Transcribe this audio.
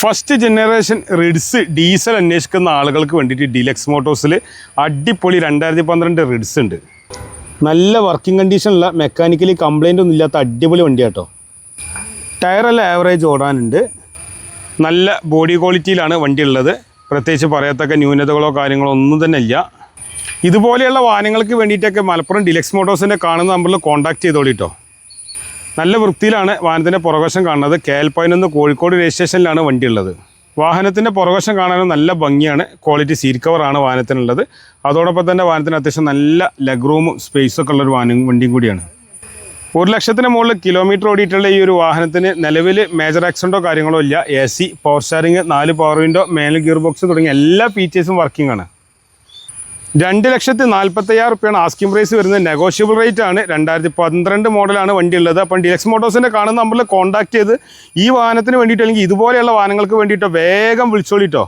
First generation Ritz diesel അന്വേഷിക്കുന്ന ആളുകൾക്ക് വേണ്ടിയിട്ട് ഡിലക്സ് മോട്ടോഴ്സിൽ അടിപൊളി രണ്ടായിരത്തി പന്ത്രണ്ട് റിഡ്സ് ഉണ്ട്. നല്ല വർക്കിംഗ് കണ്ടീഷനുള്ള മെക്കാനിക്കലി കംപ്ലൈന്റ് ഒന്നും ഇല്ലാത്ത അടിപൊളി വണ്ടിയാട്ടോ. ടയറെല്ലാം ആവറേജ് ഓടാനുണ്ട്. നല്ല ബോഡി ക്വാളിറ്റിയിലാണ് വണ്ടി ഉള്ളത്. പ്രത്യേകിച്ച് പറയത്തക്ക ന്യൂനതകളോ കാര്യങ്ങളോ ഒന്നും തന്നെ ഇല്ല. ഇതുപോലെയുള്ള വാഹനങ്ങൾക്ക് വേണ്ടിയിട്ടൊക്കെ മലപ്പുറം ഡിലക്സ് മോട്ടോഴ്സിന്റെ കാണുന്ന നമ്പറിൽ കോൺടാക്ട് ചെയ്തോളിട്ടോ. നല്ല വൃത്തിയിലാണ് വാഹനത്തിന്റെ പുറകശം കാണുന്നത്. കെ നിന്ന് കോഴിക്കോട് രജിസ്ട്രേഷനിലാണ് വണ്ടി ഉള്ളത് വാഹനത്തിന്റെ പുറകശം കാണാനും നല്ല ഭംഗിയാണ്. ക്വാളിറ്റി സീറ്റ് കവറാണ് വാഹനത്തിനുള്ളത്. അതോടൊപ്പം തന്നെ വാഹനത്തിന് അത്യാവശ്യം നല്ല ലെഗ് റൂമും സ്പേസും ഒക്കെ ഉള്ളൊരു വാഹനം വണ്ടിയും കൂടിയാണ്. ഒരു ലക്ഷത്തിന് മുകളിൽ കിലോമീറ്റർ ഓടിയിട്ടുള്ള ഈ ഒരു വാഹനത്തിന് നിലവിൽ മേജർ ആക്സിഡന്റോ കാര്യങ്ങളോ ഇല്ല. എ സി പവർ സ്റ്റാറിങ് നാല് പവർ വിൻഡോ മേൽ ഗിയർ ബോക്സ് തുടങ്ങിയ എല്ലാ ഫീച്ചേഴ്സും വർക്കിംഗ് ആണ്. രണ്ട് ലക്ഷത്തി നാൽപ്പത്തയ്യായിരം റുപ്യാണ് ആസ്കിംഗ് പ്രൈസ് വരുന്നത്. നെഗോഷ്യബിൾ റേറ്റ് ആണ്. രണ്ടായിരത്തി പന്ത്രണ്ട് മോഡലാണ് വണ്ടി ഉള്ളത് അപ്പം ഡിലക്സ് മോട്ടോഴ്സിന്റെ കാണുന്ന നമ്പറിൽ കോൺടാക്ട് ചെയ്ത് ഈ വാഹനത്തിന് വേണ്ടിയിട്ട് അല്ലെങ്കിൽ ഇതുപോലെയുള്ള വാഹനങ്ങൾക്ക് വേണ്ടിയിട്ടോ വേഗം വിളിച്ചോളിട്ടോ.